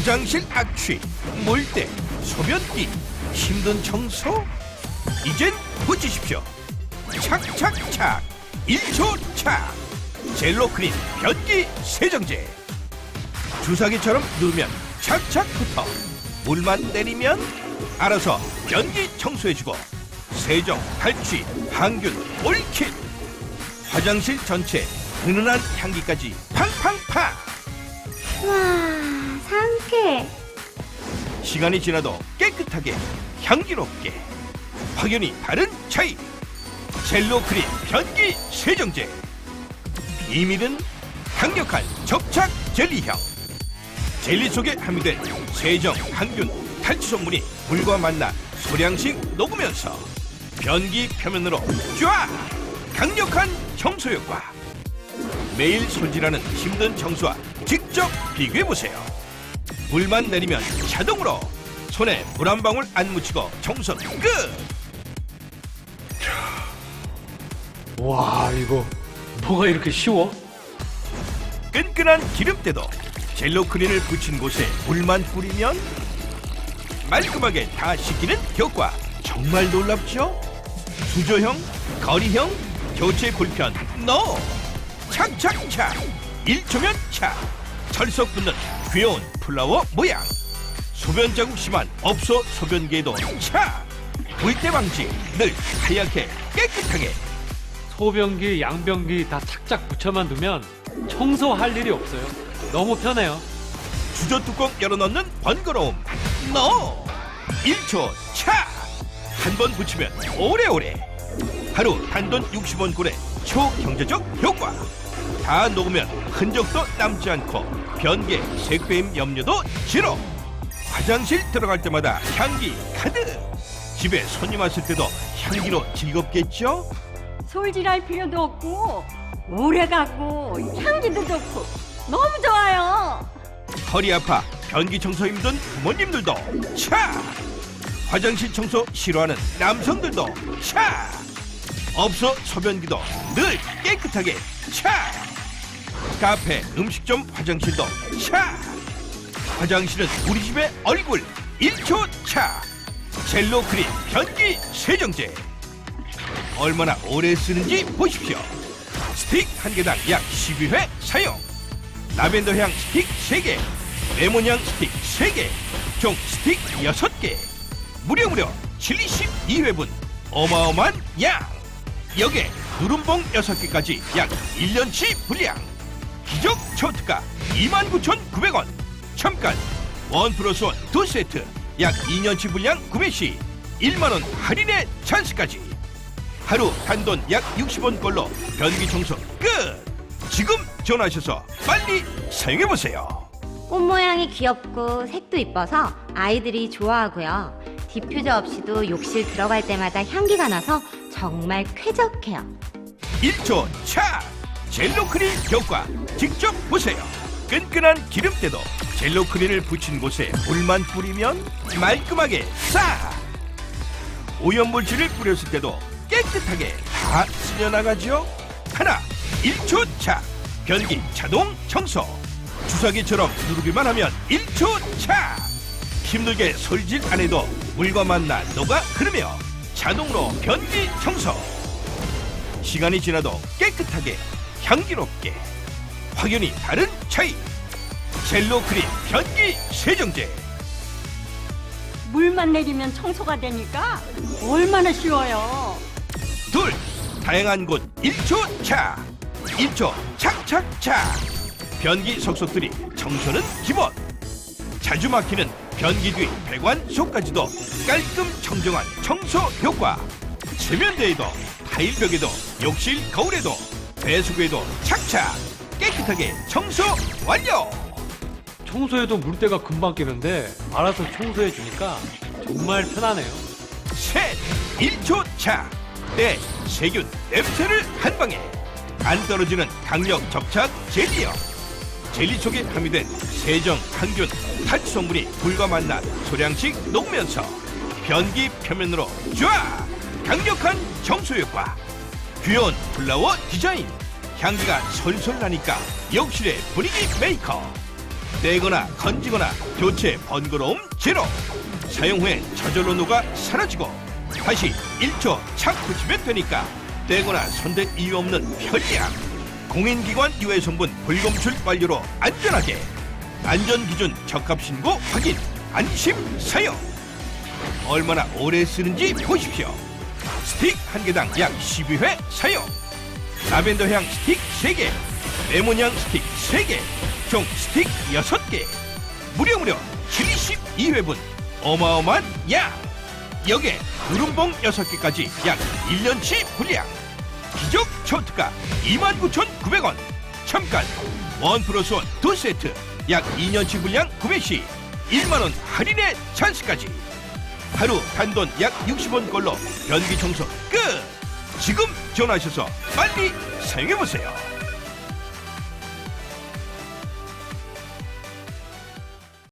화장실 악취, 물때, 소변기, 힘든 청소? 이젠 붙이십시오. 착착착, 1초 착. 젤로크린 변기 세정제. 주사기처럼 누르면 착착 붙어. 물만 내리면 알아서 변기 청소해주고 세정, 탈취, 항균, 올킬. 화장실 전체 은은한 향기까지 팡팡팡. 와, 상쾌. 시간이 지나도 깨끗하게 향기롭게. 확연히 다른 차이. 젤로 크림 변기 세정제. 비밀은 강력한 접착 젤리향 젤리 속에 함유된 세정, 항균, 탈취 성분이 물과 만나 소량씩 녹으면서 변기 표면으로 쫙 강력한 청소 효과. 매일 손질하는 힘든 청소와 직접 비교해보세요 물만 내리면 자동으로 손에 물 한 방울 안 묻히고 청소 끝! 와 이거 뭐가 이렇게 쉬워? 끈끈한 기름때도 젤로 크린을 붙인 곳에 물만 뿌리면 말끔하게 다 씻기는 효과 정말 놀랍죠? 수조형, 거리형, 교체 불편 NO! 착착착! 1초면 착! 철석 붙는 귀여운 플라워 모양 소변 자국 심한 업소 소변기에도 착! 물때 방지 늘 하얗게 깨끗하게 소변기, 양변기 다 착착 붙여만 두면 청소할 일이 없어요. 너무 편해요. 주저 뚜껑 열어넣는 번거로움 NO 1초 차! 한 번 붙이면 오래오래 하루 단돈 60원 꼴의 초경제적 효과 다 녹으면 흔적도 남지 않고 변기에 색배임 염려도 제로 화장실 들어갈 때마다 향기 가득 집에 손님 왔을 때도 향기로 즐겁겠죠? 솔질할 필요도 없고 오래 가고 향기도 좋고 너무 좋아요. 허리 아파 변기 청소 힘든 부모님들도 차! 화장실 청소 싫어하는 남성들도 차! 업소 소변기도 늘 깨끗하게 차 카페 음식점 화장실도 차 화장실은 우리 집의 얼굴 1초 차 젤로 크림 변기 세정제 얼마나 오래 쓰는지 보십시오 스틱 한 개당 약 12회 사용 라벤더 향 스틱 3개, 레몬 향 스틱 3개, 총 스틱 6개. 무려 무려 72회분. 어마어마한 양. 여기에 누rum봉 6개까지 약 1년치 분량. 기적 초특가 29,900원. 잠깐 원 플러스 원 두 세트 약 2년치 분량 구매 시 1만원 할인의 찬스까지. 하루 단돈 약 60원 꼴로 변기 청소 끝! 지금 전화하셔서 빨리 사용해보세요. 꽃 모양이 귀엽고 색도 이뻐서 아이들이 좋아하고요. 디퓨저 없이도 욕실 들어갈 때마다 향기가 나서 정말 쾌적해요. 1초 차! 젤로크린 효과 직접 보세요. 끈끈한 기름때도 젤로크린을 붙인 곳에 물만 뿌리면 말끔하게 싹! 오염물질을 뿌렸을 때도 깨끗하게 다 쓸려나가죠? 하나, 1초 차! 변기 자동 청소! 주사기처럼 누르기만 하면 1초 차! 힘들게 솔질 안 해도 물과 만나 녹아 흐르며 자동으로 변기 청소! 시간이 지나도 깨끗하게 향기롭게. 확연히 다른 차이. 젤로 크림 변기 세정제. 물만 내리면 청소가 되니까 얼마나 쉬워요. 둘 다양한 곳 1초 차. 1초 착착착 변기 속속들이 청소는 기본. 자주 막히는 변기 뒤 배관 속까지도 깔끔 청정한 청소 효과. 세면대에도 타일벽에도 욕실 거울에도 배수구에도 착착 깨끗하게 청소 완료! 청소해도 물때가 금방 끼는데 알아서 청소해 주니까 정말 편하네요. 셋 1초 차! 때, 세균, 냄새를 한 방에! 안 떨어지는 강력 접착 젤리요! 젤리 속에 함유된 세정, 항균, 탈취 성분이 물과 만나 소량씩 녹으면서 변기 표면으로 쫙 강력한 청소 효과 귀여운 플라워 디자인. 향기가 솔솔 나니까 욕실의 분위기 메이커. 떼거나 건지거나 교체 번거로움 제로. 사용 후에 저절로 녹아 사라지고 다시 1초 착 붙이면 되니까 떼거나 손댈 이유 없는 편리함. 공인기관 유해 성분 불검출 완료로 안전하게. 안전 기준 적합 신고 확인. 안심 사용. 얼마나 오래 쓰는지 보십시오 스틱 한 개당 약 12회 사용. 라벤더 향 스틱 3개 레몬 향 스틱 3개 총 스틱 6개. 무려 무려 72회분. 어마어마한 양 여기에 구름봉 6개까지 약 1년치 분량. 기적 초특가 29,900원. 잠깐 원 플러스 원 두 세트. 약 2년치 분량 구매 시 1만원 할인의 찬스까지 하루 단돈 약 60원 꼴로 변기 청소 끝! 지금 전화하셔서 빨리 사용해보세요